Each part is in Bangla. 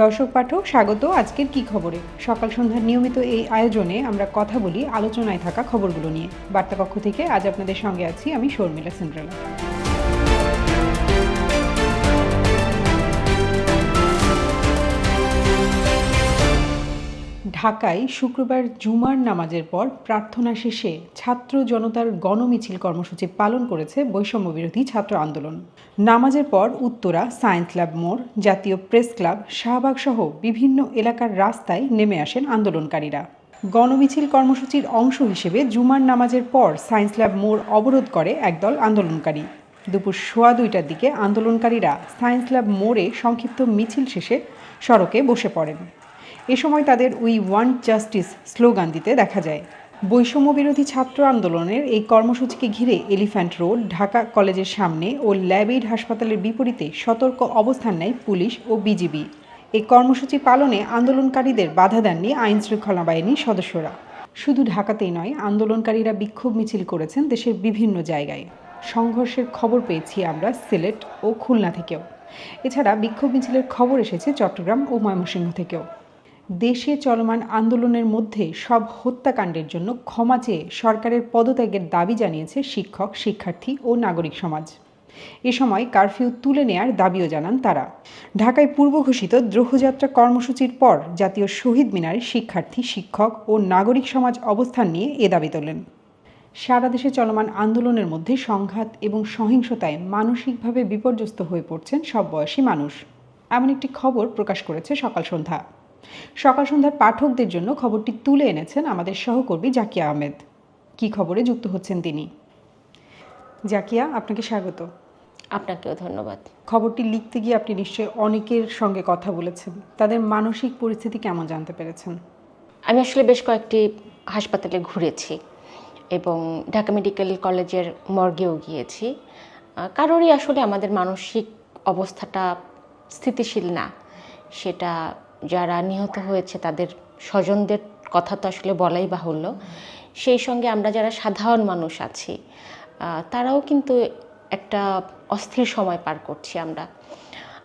দর্শক পাঠক, স্বাগত আজকের কি খবরে? সকাল সন্ধ্যার নিয়মিত এই আয়োজনে আমরা কথা বলি আলোচনায় থাকা খবরগুলো নিয়ে। বার্তাপক্ষ থেকে আজ আপনাদের সঙ্গে আছি আমি শর্মিলা সেন্ট্রালা ঢাকায় শুক্রবার জুমার নামাজের পর প্রার্থনা শেষে ছাত্র জনতার গণমিছিল কর্মসূচি পালন করেছে বৈষম্য বিরোধী ছাত্র আন্দোলন। নামাজের পর উত্তরা, সায়েন্স ল্যাব মোড়, জাতীয় প্রেস ক্লাব, শাহবাগ সহ বিভিন্ন এলাকার রাস্তায় নেমে আসেন আন্দোলনকারীরা। গণমিছিল কর্মসূচির অংশ হিসেবে জুমার নামাজের পর সায়েন্স ল্যাব মোড় অবরোধ করে একদল আন্দোলনকারী। দুপুর সোয়া দুইটার দিকে আন্দোলনকারীরা সায়েন্স ল্যাব মোড়ে সংক্ষিপ্ত মিছিল শেষে সড়কে বসে পড়েন। এ সময় তাদের উই ওয়ান্ট জাস্টিস স্লোগান দিতে দেখা যায়। বৈষম্য বিরোধী ছাত্র আন্দোলনের এই কর্মসূচিকে ঘিরে এলিফ্যান্ট রোড, ঢাকা কলেজের সামনে ও ল্যাবেইড হাসপাতালের বিপরীতে সতর্ক অবস্থান নেয় পুলিশ ও বিজিবি। এই কর্মসূচি পালনে আন্দোলনকারীদের বাধা দেননি আইন শৃঙ্খলা বাহিনীর সদস্যরা। শুধু ঢাকাতেই নয়, আন্দোলনকারীরা বিক্ষোভ মিছিল করেছেন দেশের বিভিন্ন জায়গায়। সংঘর্ষের খবর পেয়েছি আমরা সিলেট ও খুলনা থেকেও। এছাড়া বিক্ষোভ মিছিলের খবর এসেছে চট্টগ্রাম ও ময়মনসিংহ থেকেও। দেশে চলমান আন্দোলনের মধ্যে সব হত্যাকাণ্ডের জন্য ক্ষমা চেয়ে সরকারের পদত্যাগের দাবি জানিয়েছে শিক্ষক, শিক্ষার্থী ও নাগরিক সমাজ। এ সময় কারফিউ তুলে নেয়ার দাবিও জানান তারা। ঢাকায় পূর্ব ঘোষিত দ্রোহযাত্রা কর্মসূচির পর জাতীয় শহীদ মিনারে শিক্ষার্থী, শিক্ষক ও নাগরিক সমাজ অবস্থান নিয়ে এ দাবি তোলেন। সারা দেশে চলমান আন্দোলনের মধ্যে সংঘাত এবং সহিংসতায় মানসিকভাবে বিপর্যস্ত হয়ে পড়ছেন সব বয়সী মানুষ। এমন একটি খবর প্রকাশ করেছে সকাল সন্ধ্যা। সকাল সন্ধ্যার পাঠকদের জন্য খবরটি তুলে এনেছেন আমাদের সহকর্মী জাকিয়া আহমেদ। কি খবরে যুক্ত হচ্ছেন তিনি? জাকিয়া আপনাকে স্বাগত। আপনাকেও ধন্যবাদ। খবরটি লিখতে গিয়ে আপনি নিশ্চয়ই অনেকের সঙ্গে কথা বলেছেন। তাদের মানসিক পরিস্থিতি কেমন জানতে পেরেছেন? আমি আসলে বেশ কয়েকটি হাসপাতালে ঘুরেছি এবং ঢাকা মেডিকেল কলেজের মর্গেও গিয়েছি। কারোরই আসলে আমাদের মানসিক অবস্থাটা স্থিতিশীল না। সেটা যারা নিহত হয়েছে, তাদের স্বজনদের কথা তো আসলে বলাই বাহুল্য। সেই সঙ্গে আমরা যারা সাধারণ মানুষ আছি তারাও কিন্তু একটা অস্থির সময় পার করছি আমরা।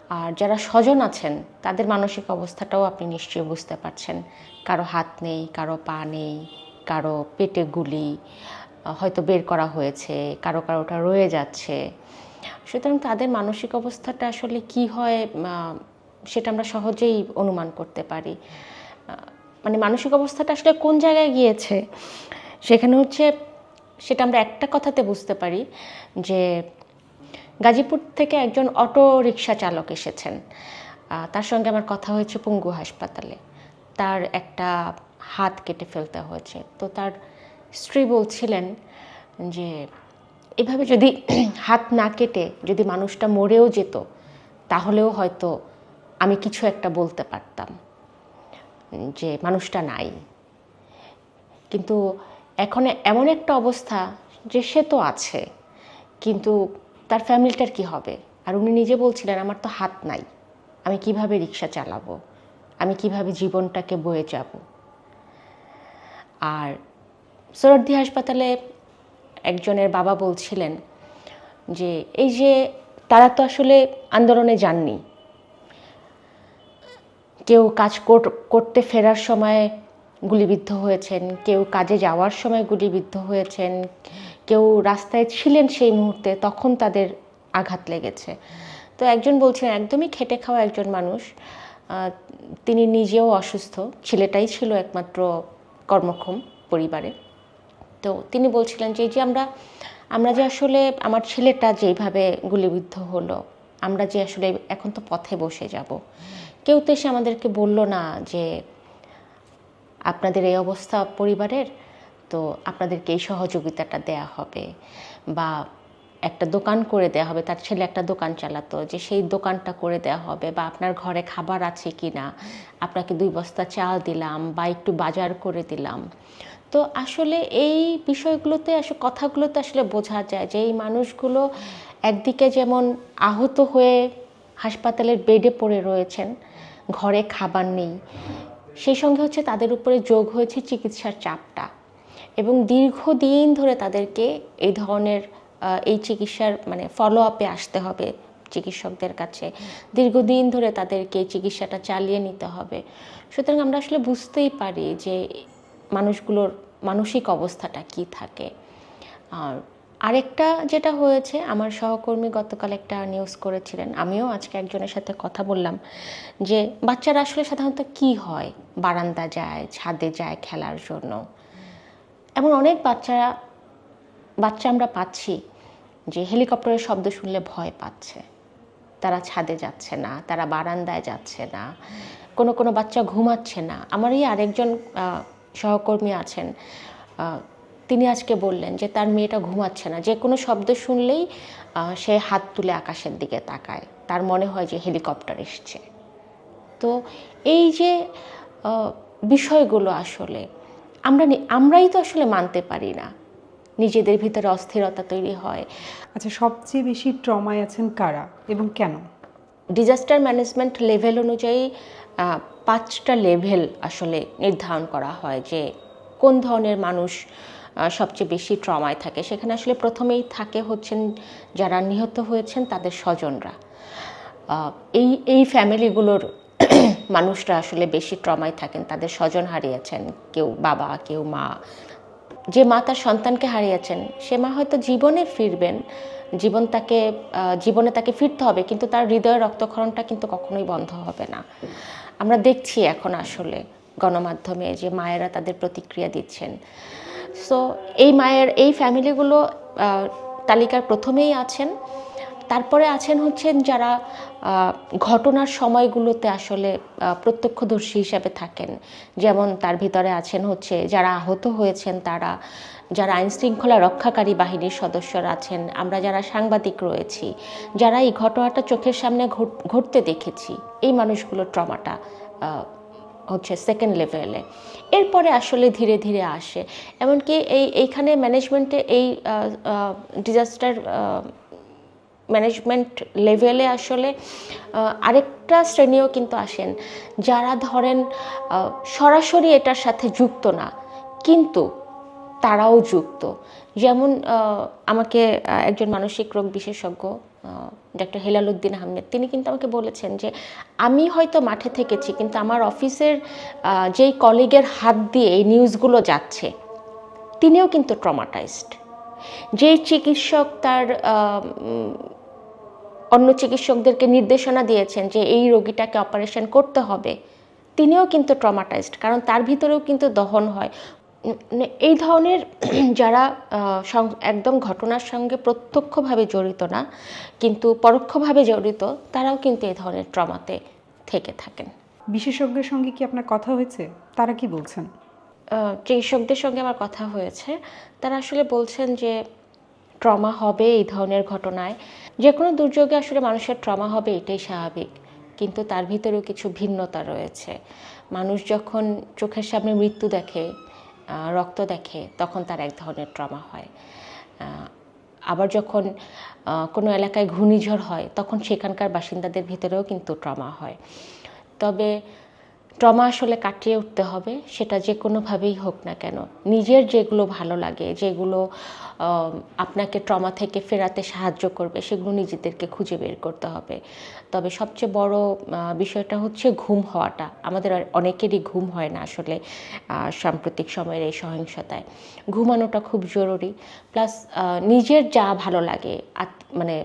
আর যারা স্বজন আছেন, তাদের মানসিক অবস্থাটাও আপনি নিশ্চয়ই বুঝতে পারছেন। কারও হাত নেই, কারও পা নেই, কারও পেটে গুলি হয়তো বের করা হয়েছে, কারও কারোটা রয়ে যাচ্ছে। সুতরাং তাদের মানসিক অবস্থাটা আসলে কি হয় সেটা আমরা সহজেই অনুমান করতে পারি। মানে মানসিক অবস্থাটা আসলে কোন জায়গায় গিয়েছে? সেখানে হচ্ছে সেটা আমরা একটা কথাতে বুঝতে পারি যে গাজীপুর থেকে একজন অটো রিক্সা চালক এসেছেন। তার সঙ্গে আমার কথা হয়েছে পঙ্গু হাসপাতালে। তার একটা হাত কেটে ফেলতে হয়েছে। তো তার স্ত্রী বলছিলেন যে এভাবে যদি হাত না কেটে যদি মানুষটা মরেও যেত, তাহলেও হয়তো আমি কিছু একটা বলতে পারতাম যে মানুষটা নাই। কিন্তু এখন এমন একটা অবস্থা যে সে তো আছে, কিন্তু তার ফ্যামিলিটার কি হবে? আর উনি নিজে বলছিলেন, আমার তো হাত নাই, আমি কীভাবে রিক্সা চালাবো? আমি কীভাবে জীবনটাকে বয়ে যাব? আর সরদ্দি হাসপাতালে একজনের বাবা বলছিলেন যে, এই যে তারা তো আসলে আন্দোলনে যাননি কেউ কাজ কর- করতে ফেরার সময় গুলিবিদ্ধ হয়েছেন, কেউ কাজে যাওয়ার সময় গুলিবিদ্ধ হয়েছেন, কেউ রাস্তায় ছিলেন সেই মুহূর্তে, তখন তাদের আঘাত লেগেছে। তো একজন বলছেন, একদমই খেটে খাওয়া একজন মানুষ তিনি নিজেও অসুস্থ, ছেলেটাই ছিল একমাত্র কর্মক্ষম পরিবারে। তো তিনি বলছিলেন যে যে আমরা আমরা যে আসলে আমার ছেলেটা যেইভাবে গুলিবিদ্ধ হলো, আমরা যে আসলে এখন তো পথে বসে যাব। কেউ তো এসে আমাদেরকে বলল না যে আপনাদের এই অবস্থা পরিবারের, তো আপনাদেরকে এই সহযোগিতাটা দেয়া হবে বা একটা দোকান করে দেয়া হবে। তার ছেলে একটা দোকান চালাতো যে সেই দোকানটা করে দেয়া হবে বা আপনার ঘরে খাবার আছে কি না আপনাকে দুই বস্তা চাল দিলাম বা একটু বাজার করে দিলাম। তো আসলে এই বিষয়গুলোতে, আসলে কথাগুলোতে আসলে বোঝা যায় যে এই মানুষগুলো একদিকে যেমন আহত হয়ে হাসপাতালের বেডে পড়ে রয়েছেন ঘরে খাবার নেই। সেই সঙ্গে হচ্ছে তাদের উপরে যোগ হয়েছে চিকিৎসার চাপটা। এবং দীর্ঘদিন ধরে তাদেরকে এই ধরনের এই চিকিৎসার মানে ফলো আপে আসতে হবে চিকিৎসকদের কাছে। দীর্ঘদিন ধরে তাদেরকে চিকিৎসাটা চালিয়ে নিতে হবে। সুতরাং আমরা আসলে বুঝতেই পারি যে মানুষগুলোর মানসিক অবস্থাটা কি থাকে। আর আরেকটা যেটা হয়েছে, আমার সহকর্মী গতকাল একটা নিউজ করেছিলেন। আমিও আজকে একজনের সাথে কথা বললাম যে, বাচ্চারা আসলে সাধারণত কি হয়? বারান্দা যায়, ছাদে যায় খেলার জন্য। এমন অনেক বাচ্চারা বাচ্চা আমরা পাচ্ছি যে, হেলিকপ্টারের শব্দ শুনলে ভয় পাচ্ছে। তারা ছাদে যাচ্ছে না, তারা বারান্দায় যাচ্ছে না, কোনো কোনো বাচ্চা ঘুমাচ্ছে না। আমারই আরেকজন সহকর্মী আছেন তিনি আজকে বললেন যে তার মেয়েটা ঘুমাচ্ছে না। যে কোনো শব্দ শুনলেই সে হাত তুলে আকাশের দিকে তাকায়। তার মনে হয় যে হেলিকপ্টার এসছে। তো এই যে বিষয়গুলো আসলে আমরা আমরাই তো আসলে মানতে পারি না। নিজেদের ভিতরে অস্থিরতা তৈরি হয়। আচ্ছা সবচেয়ে বেশি ট্রমায় আছেন কারা এবং কেন? ডিজাস্টার ম্যানেজমেন্ট লেভেল অনুযায়ী পাঁচটা লেভেল আসলে নির্ধারণ করা হয় যে কোন ধরনের মানুষ সবচেয়ে বেশি ট্রমায় থাকে। সেখানে আসলে প্রথমেই থাকে হচ্ছেন যারা নিহত হয়েছেন তাদের স্বজনরা। এই এই ফ্যামিলিগুলোর মানুষরা আসলে বেশি ট্রমায় থাকেন, তাদের স্বজন হারিয়েছেন, কেউ বাবা, কেউ মা। যে মা তার সন্তানকে হারিয়েছেন, সে মা হয়তো জীবনে ফিরবেন, জীবন তাকে জীবনে তাকে ফিরতে হবে, কিন্তু তার হৃদয়ের রক্তক্ষরণটা কিন্তু কখনোই বন্ধ হবে না। আমরা দেখছি এখন আসলে গণমাধ্যমে যে মায়েরা তাদের প্রতিক্রিয়া দিচ্ছেন। সো এই মায়ের, এই ফ্যামিলিগুলো তালিকার প্রথমেই আছেন। তারপরে আছেন হচ্ছেন যারা ঘটনার সময়গুলোতে আসলে প্রত্যক্ষদর্শী হিসাবে থাকেন। যেমন তার ভিতরে আছেন হচ্ছে, যারা আহত হয়েছেন তারা, যারা আইন শৃঙ্খলা রক্ষাকারী বাহিনীর সদস্যরা আছেন, আমরা যারা সাংবাদিক রয়েছি, যারা এই ঘটনাটা চোখের সামনে ঘট- ঘটতে দেখেছি, এই মানুষগুলোর ট্রমাটা হচ্ছে সেকেন্ড লেভেলে এরপরে আসলে ধীরে ধীরে আসে। এমনকি এই, এইখানে ম্যানেজমেন্টে এই ডিজাস্টার ম্যানেজমেন্ট লেভেলে আসলে আরেকটা শ্রেণীও কিন্তু আসেন। যারা ধরেন সরাসরি এটার সাথে যুক্ত না, কিন্তু তারাও যুক্ত। যেমন আমাকে একজন মানসিক রোগ বিশেষজ্ঞ ডক্টর হেলাল উদ্দিন আহমেদ। তিনি কিন্তু আমাকে বলেছেন যে, আমি হয়তো মাঠে থেকেছি, কিন্তু আমার অফিসের যেই কলিগের হাত দিয়ে এই নিউজগুলো যাচ্ছে, তিনিও কিন্তু ট্রমাটাইজড। যেই চিকিৎসক তার অন্য চিকিৎসকদেরকে নির্দেশনা দিয়েছেন যে, এই রোগীটাকে অপারেশন করতে হবে, তিনিও কিন্তু ট্রমাটাইজড, কারণ তার ভিতরেও কিন্তু দহন হয়। এই ধরনের যারা একদম ঘটনার সঙ্গে প্রত্যক্ষভাবে জড়িত না কিন্তু পরোক্ষভাবে জড়িত তারাও কিন্তু এই ধরনের ট্রমাতে থেকে থাকেন। বিশেষজ্ঞের সঙ্গে কি আপনার কথা হয়েছে? তারা কি বলছেন? চিকিৎসকদের সঙ্গে আমার কথা হয়েছে। তারা আসলে বলছেন যে ট্রমা হবে এই ধরনের ঘটনায়। যে কোনো দুর্যোগে আসলে মানুষের ট্রমা হবে এটাই স্বাভাবিক। কিন্তু তার ভিতরেও কিছু ভিন্নতা রয়েছে। মানুষ যখন চোখের সামনে মৃত্যু দেখে রক্ত দেখে তখন তার এক ধরনের ট্রমা হয়। আবার যখন কোনো এলাকায় ঘূর্ণিঝড় হয়, তখন সেখানকার বাসিন্দাদের ভিতরেও কিন্তু ট্রমা হয়। তবে ট্রমা আসলে কাটিয়ে উঠতে হবে, সেটা যে কোনোভাবেই হোক না কেন। নিজের যেগুলো ভালো লাগে, যেগুলো আপনাকে ট্রমা থেকে ফেরাতে সাহায্য করবে, সেগুলো নিজেদেরকে খুঁজে বের করতে হবে। তবে সবচেয়ে বড় বিষয়টা হচ্ছে ঘুম হওয়াটা। আমাদের আর অনেকেরই ঘুম হয় না আসলে সাম্প্রতিক সময়ের এই সহিংসতায়। ঘুমানোটা খুব জরুরি। প্লাস নিজের যা ভালো লাগে মানে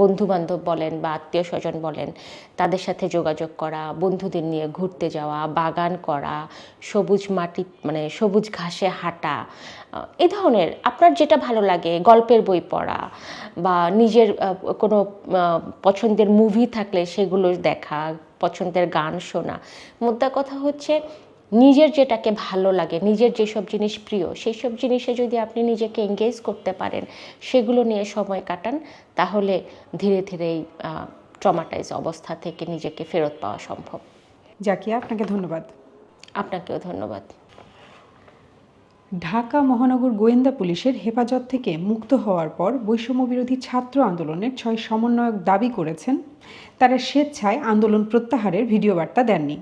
বন্ধু বান্ধব বলেন বা আত্মীয় স্বজন বলেন, তাদের সাথে যোগাযোগ করা, বন্ধুদের নিয়ে ঘুরতে যাওয়া বাগান করা, সবুজ মাটি মানে সবুজ ঘাসে হাঁটা এ ধরনের আপনার যেটা ভালো লাগে, গল্পের বই পড়া বা নিজের কোনো পছন্দের মুভি থাকলে সেগুলো দেখা, পছন্দের গান শোনা। মোদ্দা কথা হচ্ছে নিজের যেটাকে ভালো লাগে, নিজের যেসব জিনিস প্রিয় সেই সব জিনিসে যদি আপনি নিজেকে এঙ্গেজ করতে পারেন, সেগুলো নিয়ে সময় কাটান, তাহলে ধীরে ধীরেই ট্রমাটাইজ অবস্থা থেকে নিজেকে ফেরত পাওয়া সম্ভব। জাকিয়া আপনাকে ধন্যবাদ। আপনাকেও ধন্যবাদ। ঢাকা মহানগর গোয়েন্দা পুলিশের হেফাজত থেকে মুক্ত হওয়ার পর বৈষম্য বিরোধী ছাত্র আন্দোলনের ছয় সমন্বয়ক দাবি করেছেন। তারা স্বেচ্ছায় আন্দোলন প্রত্যাহারের ভিডিও বার্তা দেননি।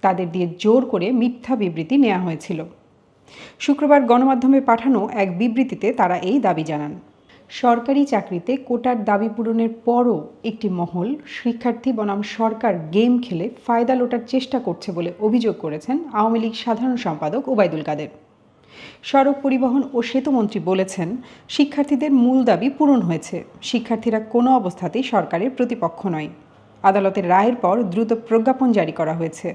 তাদের দিয়ে জোর করে মিথ্যা বিবৃতি নেওয়া হয়েছিল। শুক্রবার গণমাধ্যমে পাঠানো এক বিবৃতিতে তারা এই দাবি জানান। সরকারি চাকরিতে কোটার দাবি পূরণের পরও একটি মহল শিক্ষার্থী বনাম সরকার গেম খেলে ফায়দা লোটার চেষ্টা করছে বলে অভিযোগ করেছেন আওয়ামী লীগ সাধারণ সম্পাদক ওবায়দুল কাদের। সড়ক পরিবহন ও সেতুমন্ত্রী বলেছেন, শিক্ষার্থীদের মূল দাবি পূরণ হয়েছে। শিক্ষার্থীরা কোনো অবস্থাতেই সরকারের প্রতিপক্ষ নয়। আদালতের রায়ের পর দ্রুত প্রজ্ঞাপন জারি করা হয়েছে।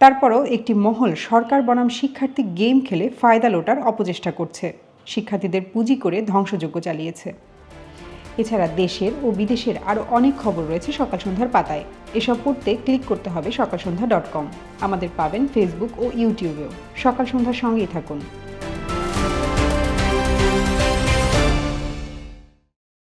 তারপরও একটি মহল সরকার বনাম শিক্ষার্থী গেম খেলে ফায়দা লোটার অপচেষ্টা করছে। শিক্ষার্থীদের পুঁজি করে ধ্বংসযজ্ঞ চালিয়েছে। এছাড়া দেশের ও বিদেশের আরও অনেক খবর রয়েছে সকাল সন্ধ্যার পাতায়। এসব পড়তে ক্লিক করতে হবে সকাল সন্ধ্যা ডট কম। আমাদের পাবেন ফেসবুক ও ইউটিউবেও। সকাল সন্ধ্যার সঙ্গেই থাকুন।